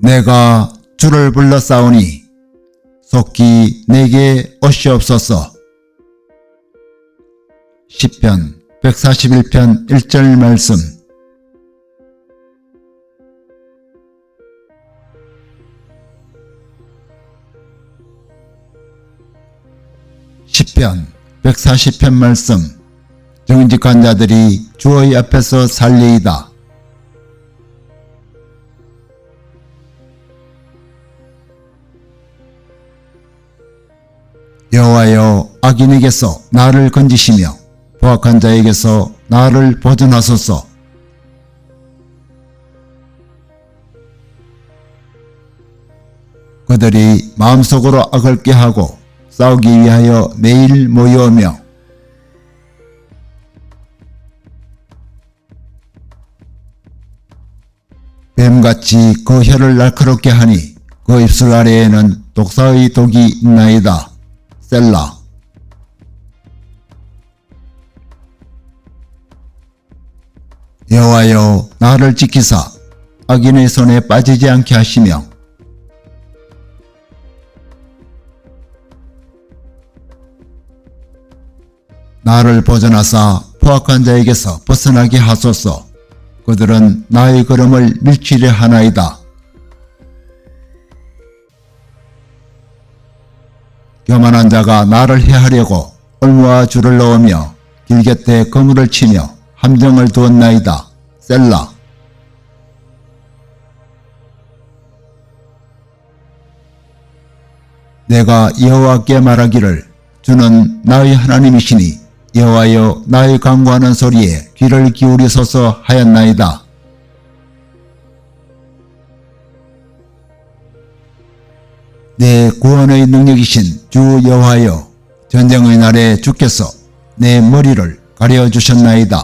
내가 주를 불러 싸우니 속히 내게 오시옵소서. 10편 141편 1절 말씀 십편 140편 말씀 정직한 자들이 주의 앞에서 살리이다. 여호와여 악인에게서 나를 건지시며 포악한 자에게서 나를 보존하소서. 그들이 마음속으로 악을 꾀하고 싸우기 위하여 매일 모여오며 뱀같이 그 혀를 날카롭게 하니 그 입술 아래에는 독사의 독이 있나이다. 셀라 여호와여 나를 지키사. 악인의 손에 빠지지 않게 하시며. 나를 보존하사 포악한 자에게서 벗어나게 하소서. 그들은 나의 걸음을 밀치려 하나이다. 교만한 자가 나를 해하려고 올무와 줄을 넣으며 길 곁에 거물을 치며 함정을 두었나이다. 셀라. 내가 여호와께 말하기를 주는 나의 하나님이시니 여호와여 나의 강구하는 소리에 귀를 기울이소서 하였나이다. 내 구원의 능력이신 주 여호와여 전쟁의 날에 주께서 내 머리를 가려 주셨나이다.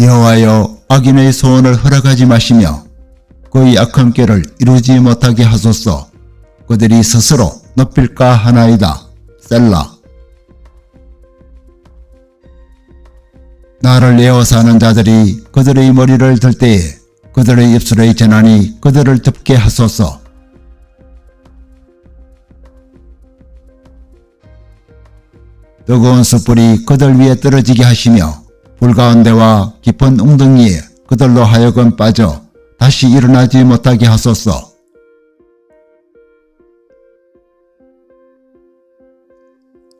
여호와여 악인의 소원을 허락하지 마시며 그의 악한 꾀를 이루지 못하게 하소서. 그들이 스스로 높일까 하나이다. 셀라. 나를 내어 사는 자들이 그들의 머리를 들 때에 그들의 입술의 재난이 그들을 덮게 하소서. 뜨거운 숯불이 그들 위에 떨어지게 하시며 불 가운데와 깊은 웅덩이에 그들로 하여금 빠져 다시 일어나지 못하게 하소서.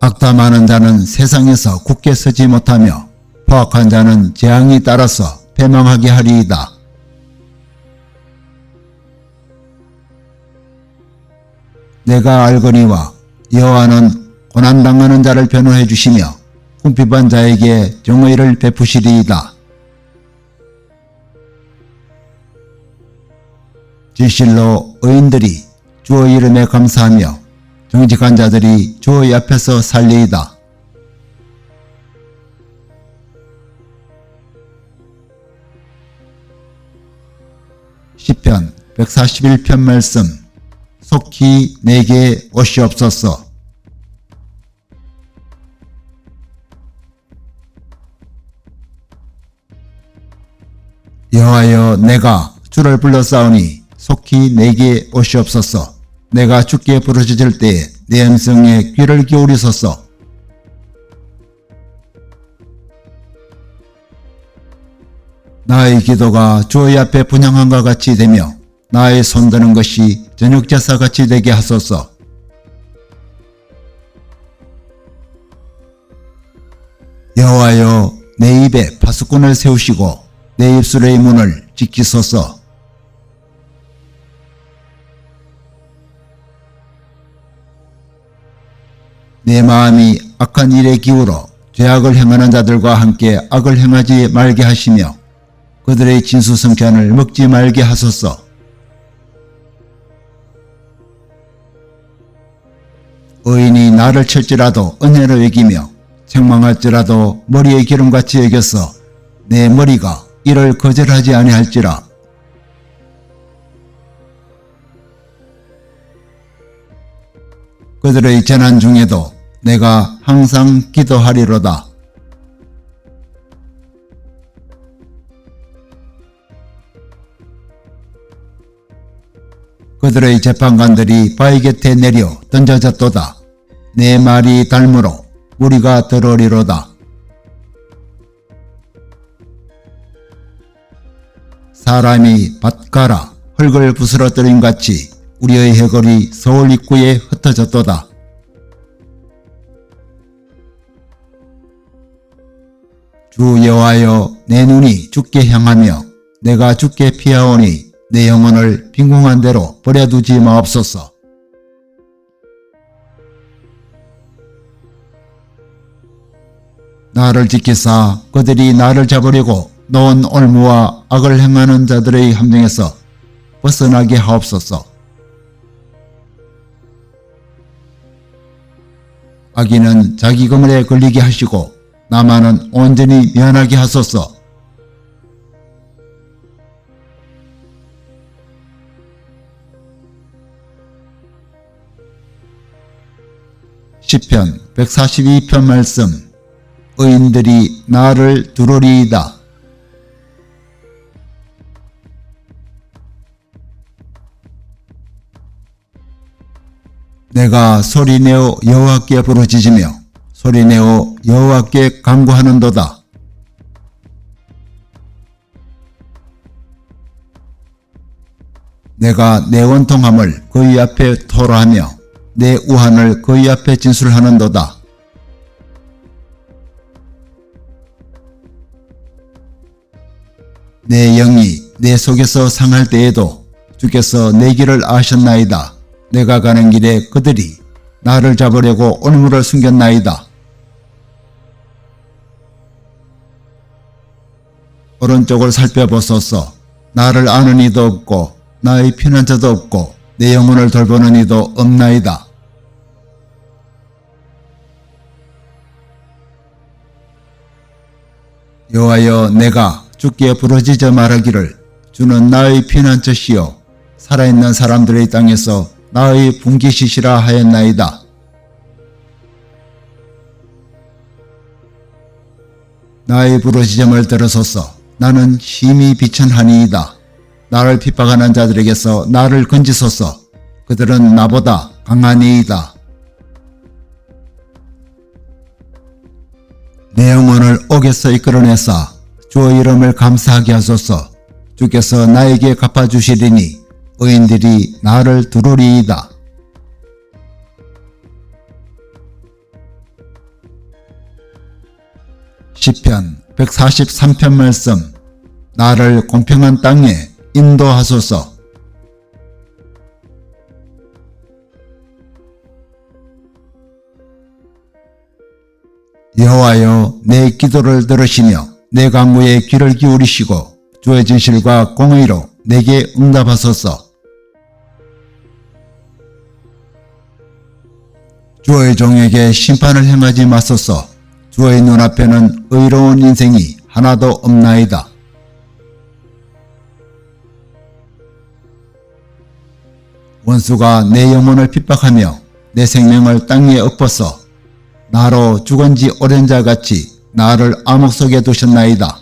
악담하는 자는 세상에서 굳게 서지 못하며 포악한 자는 재앙이 따라서 패망하게 하리이다. 내가 알거니와 여호와는 고난당하는 자를 변호해 주시며 궁핍한 자에게 정의를 베푸시리이다. 진실로 의인들이 주의 이름에 감사하며 정직한 자들이 주의 앞에서 살리이다. 시편 141편 말씀 속히 내게 오시옵소서. 여호와여 내가 주를 불러싸우니 속히 내게 오시옵소서. 내가 주께 부르짖을 때에 내 음성에 귀를 기울이소서. 나의 기도가 주의 앞에 분양함과 같이 되며 나의 손드는 것이 저녁 제사 같이 되게 하소서. 여호와여 내 입에 파수꾼을 세우시고 내 입술의 문을 지키소서. 내 마음이 악한 일에 기울어 죄악을 행하는 자들과 함께 악을 행하지 말게 하시며 그들의 진수성찬을 먹지 말게 하소서. 의인이 나를 칠지라도 은혜로 여기며 책망할지라도 머리의 기름같이 여겨서 내 머리가 이를 거절하지 아니할지라. 그들의 재난 중에도 내가 항상 기도하리로다. 그들의 재판관들이 바위 곁에 내려 던져졌도다. 내 말이 닮으로 무리가 들어리로다. 사람이 밭가라 흙을 부스러뜨림 같이 우리의 해골이 서울 입구에 흩어졌도다. 주 여호와여 내 눈이 죽게 향하며 내가 죽게 피하오니 내 영혼을 빈궁한 대로 버려두지 마옵소서. 나를 지키사 그들이 나를 잡으려고 놓은 올무와 악을 행하는 자들의 함정에서 벗어나게 하옵소서. 악인은 자기 그물에 걸리게 하시고 나만은 온전히 면하게 하소서. 시편 142편 말씀 의인들이 나를 두루리이다. 내가 소리내어 여호와께 부르짖으며 소리내어 여호와께 간구하는도다. 내가 내 원통함을 그의 앞에 토로하며 내 우한을 그의 앞에 진술하는도다. 내 영이 내 속에서 상할 때에도 주께서 내 길을 아셨나이다. 내가 가는 길에 그들이 나를 잡으려고 올무를 숨겼나이다. 오른쪽을 살펴보소서. 나를 아는 이도 없고 나의 피난자도 없고 내 영혼을 돌보는 이도 없나이다. 여호와여 내가 주께 부르짖어 말하기를 주는 나의 피난처시요 살아있는 사람들의 땅에서 나의 분기시시라 하였나이다. 나의 부르짖음을 들으소서 나는 심히 비천하니이다. 나를 핍박하는 자들에게서 나를 건지소서 그들은 나보다 강하니이다. 내 영혼을 옥에서 이끌어내사 주의 이름을 감사하게 하소서 주께서 나에게 갚아주시리니 의인들이 나를 두루리이다. 시편 143편 말씀 나를 공평한 땅에 인도하소서 여호와여 내 기도를 들으시며 내 강구에 귀를 기울이시고 주의 진실과 공의로 내게 응답하소서. 주의 종에게 심판을 행하지 마소서. 주의 눈앞에는 의로운 인생이 하나도 없나이다. 원수가 내 영혼을 핍박하며 내 생명을 땅에 엎어서 나로 죽은 지 오랜 자 같이 나를 암흑 속에 두셨나이다.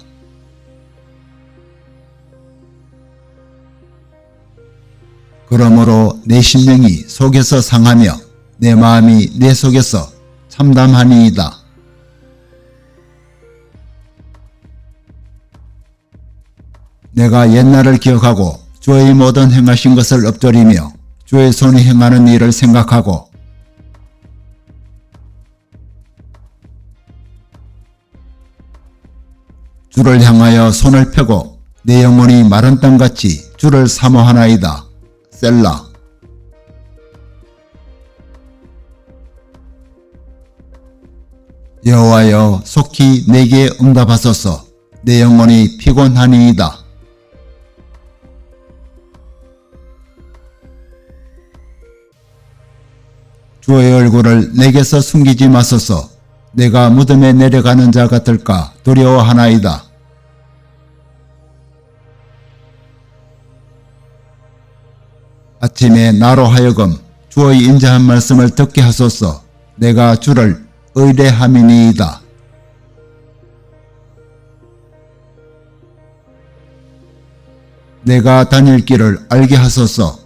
그러므로 내 심령이 속에서 상하며 내 마음이 내 속에서 참담하니이다. 내가 옛날을 기억하고 주의 모든 행하신 것을 엎드리며 주의 손이 행하는 일을 생각하고 주를 향하여 손을 펴고 내 영혼이 마른 땅같이 주를 사모하나이다. 셀라 여호와여 속히 내게 응답하소서 내 영혼이 피곤하니이다. 주의 얼굴을 내게서 숨기지 마소서 내가 무덤에 내려가는 자 같을까 두려워하나이다. 아침에 나로 하여금 주의 인자한 말씀을 듣게 하소서 내가 주를 의뢰함이니이다. 내가 다닐 길을 알게 하소서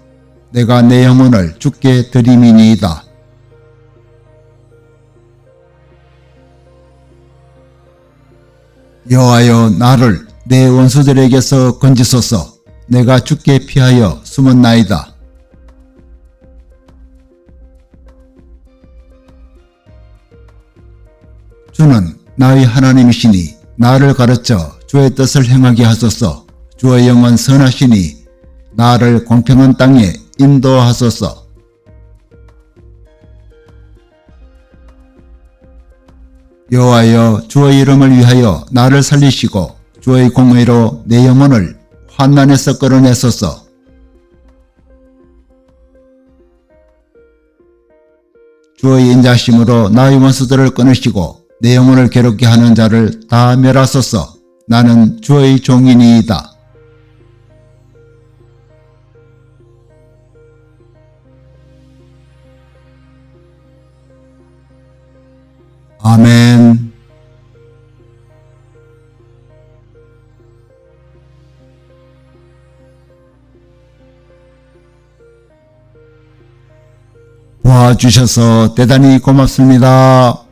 내가 내 영혼을 주께 드림이니이다. 여호와여 나를 내 원수들에게서 건지소서. 내가 주께 피하여 숨었나이다. 주는 나의 하나님이시니 나를 가르쳐 주의 뜻을 행하게 하소서. 주의 영은 선하시니 나를 공평한 땅에 인도하소서 여호와여 주의 이름을 위하여 나를 살리시고 주의 공의로 내 영혼을 환난에서 끌어내소서 주의 인자심으로 나의 원수들을 끊으시고 내 영혼을 괴롭게 하는 자를 다 멸하소서 나는 주의 종이니이다. 아멘. 도와주셔서 대단히 고맙습니다.